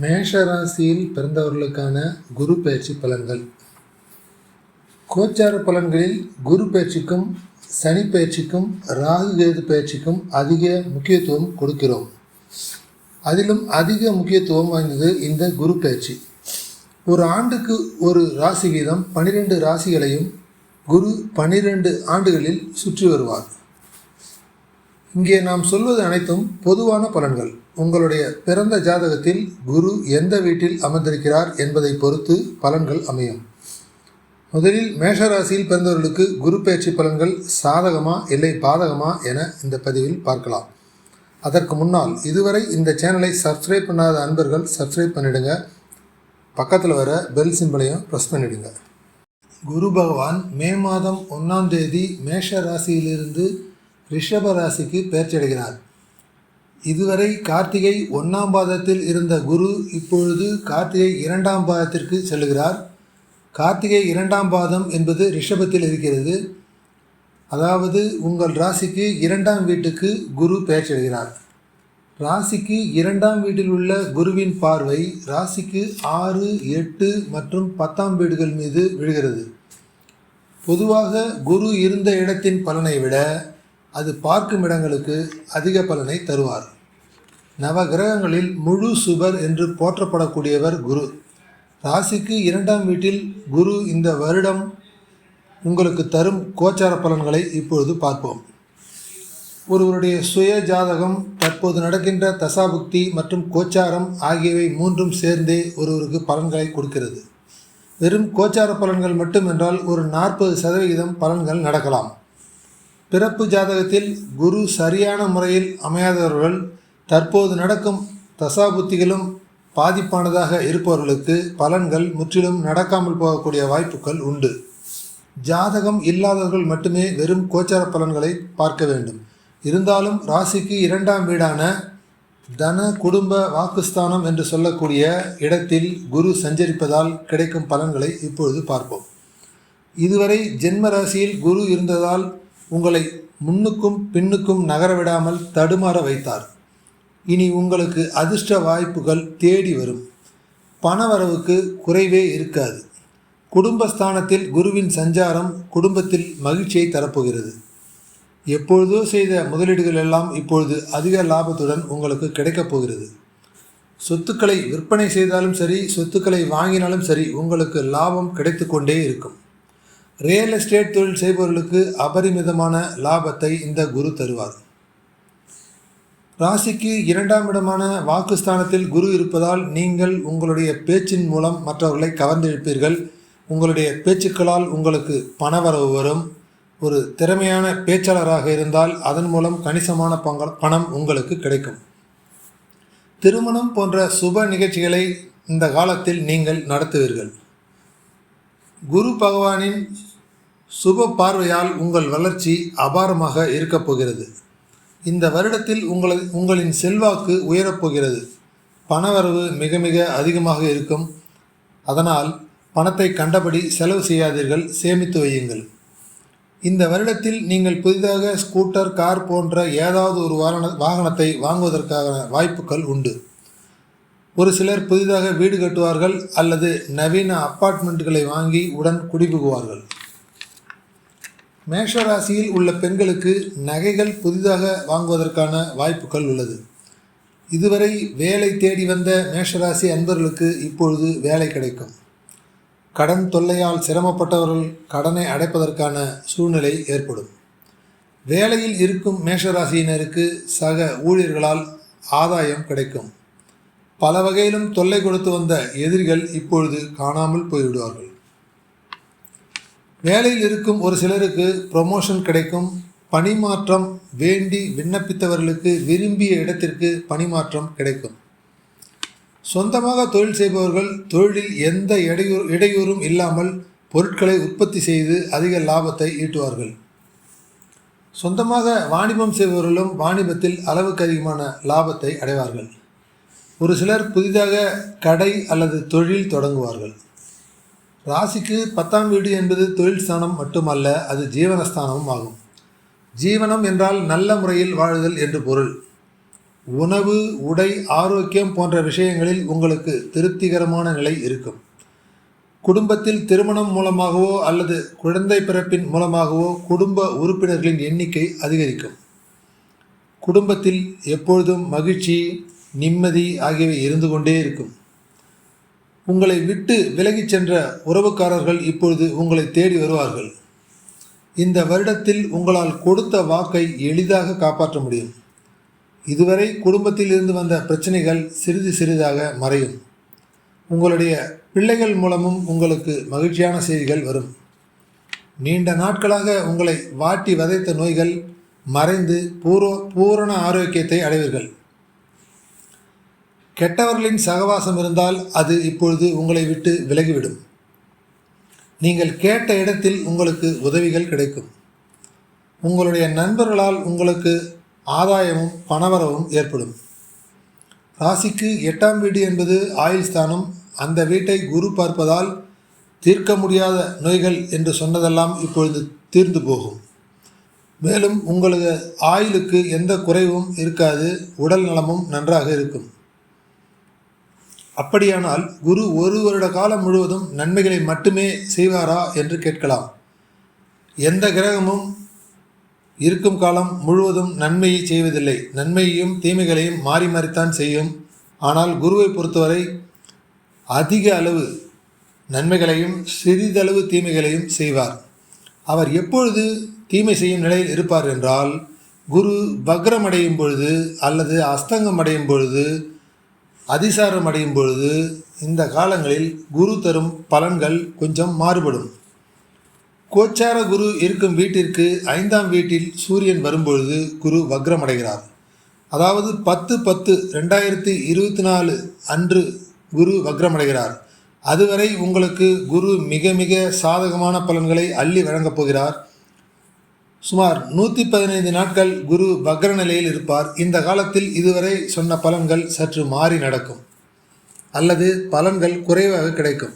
மேஷ ராசியில் பிறந்தவர்களுக்கான குரு பயிற்சி பலன்கள். கோச்சார பலன்களில் குரு பயிற்சிக்கும் சனி பயிற்சிக்கும் ராகு கேது பயிற்சிக்கும் அதிக முக்கியத்துவம் கொடுக்கிறோம். அதிலும் அதிக முக்கியத்துவம் வாய்ந்தது இந்த குரு பயிற்சி. ஒரு ஆண்டுக்கு ஒரு ராசி வீதம் பனிரெண்டு ராசிகளையும் குரு பனிரெண்டு ஆண்டுகளில் சுற்றி வருவார். இங்கே நாம் சொல்வது அனைத்தும் பொதுவான பலன்கள். உங்களுடைய பிறந்த ஜாதகத்தில் குரு எந்த வீட்டில் அமர்ந்திருக்கிறார் என்பதை பொறுத்து பலன்கள் அமையும். முதலில் மேஷராசியில் பிறந்தவர்களுக்கு குரு பயிற்சி பலன்கள் சாதகமா இல்லை பாதகமா என இந்த பதிவில் பார்க்கலாம். அதற்கு முன்னால் இதுவரை இந்த சேனலை சப்ஸ்கிரைப் பண்ணாத அன்பர்கள் சப்ஸ்கிரைப் பண்ணிடுங்க. பக்கத்தில் வர பெல் சிம்பிளையும் ப்ரெஸ் பண்ணிடுங்க. குரு பகவான் மே மாதம் ஒன்றாம் தேதி மேஷ ராசியிலிருந்து ரிஷப ராசிக்கு பெயர்ச்சியடைகிறார். இதுவரை கார்த்திகை ஒன்றாம் பாதத்தில் இருந்த குரு இப்பொழுது கார்த்திகை இரண்டாம் பாதத்திற்கு செல்கிறார். கார்த்திகை இரண்டாம் பாதம் என்பது ரிஷபத்தில் இருக்கிறது. அதாவது உங்கள் ராசிக்கு இரண்டாம் வீட்டுக்கு குரு பெயர்ச்சியடைகிறார். ராசிக்கு இரண்டாம் வீட்டில் உள்ள குருவின் பார்வை ராசிக்கு ஆறு எட்டு மற்றும் பத்தாம் வீடுகள் மீது விழுகிறது. பொதுவாக குரு இருந்த இடத்தின் பலனை விட அது பார்க்கும் இடங்களுக்கு அதிக பலனை தருவார். நவ கிரகங்களில் முழு சுபர் என்று போற்றப்படக்கூடியவர் குரு. ராசிக்கு இரண்டாம் வீட்டில் குரு இந்த வருடம் உங்களுக்கு தரும் கோச்சார பலன்களை இப்பொழுது பார்ப்போம். ஒருவருடைய சுய ஜாதகம் தற்போது நடக்கின்ற தசாபுக்தி மற்றும் கோச்சாரம் ஆகியவை மூன்றும் சேர்ந்தே ஒருவருக்கு பலன்களை கொடுக்கிறது. வெறும் கோச்சார பலன்கள் மட்டும் என்றால் ஒரு நாற்பது சதவிகிதம் பலன்கள் நடக்கலாம். பிறப்பு ஜாதகத்தில் குரு சரியான முறையில் அமையாதவர்கள் தற்போது நடக்கும் தசாபுத்திகளும் பாதிப்பானதாக இருப்பவர்களுக்கு பலன்கள் முற்றிலும் நடக்காமல் போகக்கூடிய வாய்ப்புகள் உண்டு. ஜாதகம் இல்லாதவர்கள் மட்டுமே வெறும் கோச்சார பலன்களை பார்க்க வேண்டும். இருந்தாலும் ராசிக்கு இரண்டாம் வீடான தன குடும்ப வாக்குஸ்தானம் என்று சொல்லக்கூடிய இடத்தில் குரு சஞ்சரிப்பதால் கிடைக்கும் பலன்களை இப்பொழுது பார்ப்போம். இதுவரை ஜென்ம ராசியில் குரு இருந்ததால் உங்களை முன்னுக்கும் பின்னுக்கும் நகர விடாமல் தடுமாற வைத்தார். இனி உங்களுக்கு அதிர்ஷ்ட வாய்ப்புகள் தேடி வரும். பணவரவுக்கு குறைவே இருக்காது. குடும்பஸ்தானத்தில் குருவின் சஞ்சாரம் குடும்பத்தில் மகிழ்ச்சியை தரப்போகிறது. எப்பொழுதோ செய்த முதலீடுகள் எல்லாம் இப்பொழுது அதிக லாபத்துடன் உங்களுக்கு கிடைக்கப் போகிறது. சொத்துக்களை விற்பனை செய்தாலும் சரி சொத்துக்களை வாங்கினாலும் சரி உங்களுக்கு லாபம் கிடைத்து கொண்டே இருக்கும். ரியல் எஸ்டேட் தொழில் செய்பவர்களுக்கு அபரிமிதமான லாபத்தை இந்த குரு தருவார். ராசிக்கு இரண்டாம் இடமான வாக்குஸ்தானத்தில் குரு இருப்பதால் நீங்கள் உங்களுடைய பேச்சின் மூலம் மற்றவர்களை கவர்ந்திருப்பீர்கள் உங்களுடைய பேச்சுக்களால் உங்களுக்கு பணவரவு வரும். ஒரு திறமையான பேச்சாளராக இருந்தால் அதன் மூலம் கணிசமான பங்க பணம் உங்களுக்கு கிடைக்கும். திருமணம் போன்ற சுப நிகழ்ச்சிகளை இந்த காலத்தில் நீங்கள் நடத்துவீர்கள். குரு பகவானின் சுப பார்வையால் உங்கள் வளர்ச்சி அபாரமாக இருக்கப் போகிறது. இந்த வருடத்தில் உங்களை உங்களின் செல்வாக்கு உயரப்போகிறது பணவரவு மிக மிக அதிகமாக இருக்கும். அதனால் பணத்தை கண்டபடி செலவு செய்யாதீர்கள் சேமித்து வையுங்கள். இந்த வருடத்தில் நீங்கள் புதிதாக ஸ்கூட்டர் கார் போன்ற ஏதாவது ஒரு வாகன வாகனத்தை வாங்குவதற்கான வாய்ப்புகள் உண்டு. ஒரு சிலர் புதிதாக வீடு கட்டுவார்கள் அல்லது நவீன அப்பார்ட்மெண்ட்டுகளை வாங்கி உடன் குடிபுகுவார்கள். மேஷராசியில் உள்ள பெண்களுக்கு நகைகள் புதிதாக வாங்குவதற்கான வாய்ப்புகள் உள்ளது. இதுவரை வேலை தேடி வந்த மேஷராசி அன்பர்களுக்கு இப்பொழுது வேலை கிடைக்கும். கடன் தொல்லையால் சிரமப்பட்டவர்கள் கடனை அடைப்பதற்கான சூழ்நிலை ஏற்படும். வேலையில் இருக்கும் மேஷராசியினருக்கு சக ஊழியர்களால் ஆதாயம் கிடைக்கும். பல வகையிலும் தொல்லை கொடுத்து வந்த எதிரிகள் இப்பொழுது காணாமல் போய்விடுவார்கள். வேலையில் இருக்கும் ஒரு சிலருக்கு ப்ரொமோஷன் கிடைக்கும். பணிமாற்றம் வேண்டி விண்ணப்பித்தவர்களுக்கு விரும்பிய இடத்திற்கு பணிமாற்றம் கிடைக்கும். சொந்தமாக தொழில் செய்பவர்கள் தொழிலில் எந்த இடையூறு இடையூறும் இல்லாமல் பொருட்களை உற்பத்தி செய்து அதிக லாபத்தை ஈட்டுவார்கள். சொந்தமாக வாணிபம் செய்பவர்களும் வாணிபத்தில் அளவுக்கு அதிகமான லாபத்தை அடைவார்கள். ஒரு சிலர் புதிதாக கடை அல்லது தொழில் தொடங்குவார்கள். ராசிக்கு பத்தாம் வீடு என்பது தொழில் ஸ்தானம் மட்டுமல்ல அது ஜீவனஸ்தானமும் ஆகும். ஜீவனம் என்றால் நல்ல முறையில் வாழுதல் என்று பொருள். உணவு உடை ஆரோக்கியம் போன்ற விஷயங்களில் உங்களுக்கு திருப்திகரமான நிலை இருக்கும். குடும்பத்தில் திருமணம் மூலமாகவோ அல்லது குழந்தை பிறப்பின் மூலமாகவோ குடும்ப உறுப்பினர்களின் எண்ணிக்கை அதிகரிக்கும். குடும்பத்தில் எப்பொழுதும் மகிழ்ச்சி நிம்மதி ஆகியவை இருந்து கொண்டே இருக்கும். உங்களை விட்டு விலகிச் சென்ற உறவுக்காரர்கள் இப்பொழுது உங்களை தேடி வருவார்கள். இந்த வருடத்தில் உங்களால் கொடுத்த வாக்கை எளிதாக காப்பாற்ற முடியும். இதுவரை குடும்பத்தில் இருந்து வந்த பிரச்சனைகள் சிறிது சிறிதாக மறையும். உங்களுடைய பிள்ளைகள் மூலமும் உங்களுக்கு மகிழ்ச்சியான செய்திகள் வரும். நீண்ட நாட்களாக உங்களை வாட்டி வதைத்த நோய்கள் மறைந்து பூர்வ பூரண ஆரோக்கியத்தை அடைவீர்கள். கெட்டவர்களின் சகவாசம் இருந்தால் அது இப்பொழுது உங்களை விட்டு விலகிவிடும். நீங்கள் கேட்ட இடத்தில் உங்களுக்கு உதவிகள் கிடைக்கும். உங்களுடைய நண்பர்களால் உங்களுக்கு ஆதாயமும் பணவரவும் ஏற்படும். ராசிக்கு எட்டாம் வீடு என்பது ஆயுள் ஸ்தானம். அந்த வீட்டை குரு பார்ப்பதால் தீர்க்க முடியாத நோய்கள் என்று சொன்னதெல்லாம் இப்பொழுது தீர்ந்து போகும். மேலும் உங்களது ஆயுளுக்கு எந்த குறைவும் இருக்காது. உடல் நலமும் நன்றாக இருக்கும். அப்படியானால் குரு ஒரு வருட காலம் முழுவதும் நன்மைகளை மட்டுமே செய்வாரா என்று கேட்கலாம். எந்த கிரகமும் இருக்கும் காலம் முழுவதும் நன்மையை செய்வதில்லை. நன்மையையும் தீமைகளையும் மாறி மாறித்தான் செய்யும். ஆனால் குருவை பொறுத்தவரை அதிக அளவு நன்மைகளையும் சிறிதளவு தீமைகளையும் செய்வார். அவர் எப்பொழுது தீமை செய்யும் நிலையில் இருப்பார் என்றால் குரு வக்ரம் அடையும் பொழுது அல்லது அஸ்தங்கம் அடையும் பொழுது அதிசாரம் அடையும் பொழுது இந்த காலங்களில் குரு தரும் பலன்கள் கொஞ்சம் மாறுபடும். கோச்சார குரு இருக்கும் வீட்டிற்கு ஐந்தாம் வீட்டில் சூரியன் வரும்பொழுது குரு வக்ரம் அடைகிறார் அதாவது பத்து பத்து ரெண்டாயிரத்தி இருபத்தி நாலு அன்று குரு வக்ரம் அடைகிறார் அதுவரை உங்களுக்கு குரு மிக மிக சாதகமான பலன்களை அள்ளி வழங்கப் போகிறார். சுமார் நூற்றி பதினைந்து நாட்கள் குரு வக்ர நிலையில் இருப்பார். இந்த காலத்தில் இதுவரை சொன்ன பலன்கள் சற்று மாறி நடக்கும். அல்லது பலன்கள் குறைவாக கிடைக்கும்.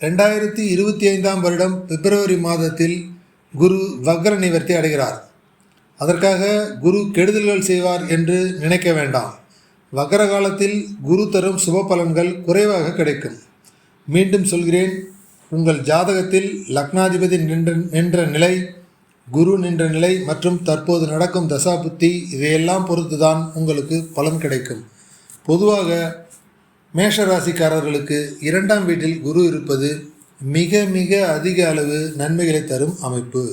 ரெண்டாயிரத்தி இருபத்தி ஐந்தாம் வருடம் பிப்ரவரி மாதத்தில் குரு வக்ர நிவர்த்தி அடைகிறார். அதற்காக குரு கெடுதல்கள் செய்வார் என்று நினைக்க வேண்டாம். வக்ர காலத்தில் குரு தரும் சுப பலன்கள் குறைவாக கிடைக்கும். மீண்டும் சொல்கிறேன் உங்கள் ஜாதகத்தில் லக்னாதிபதி நின்ற நின்ற நிலை குரு நின்ற நிலை மற்றும் தற்போது நடக்கும் தசாபுத்தி இதையெல்லாம் பொறுத்து தான் உங்களுக்கு பலன் கிடைக்கும். பொதுவாக மேஷ ராசிக்காரர்களுக்கு இரண்டாம் வீட்டில் குரு இருப்பது மிக மிக அதிக அளவு நன்மைகளை தரும் அமைப்பு.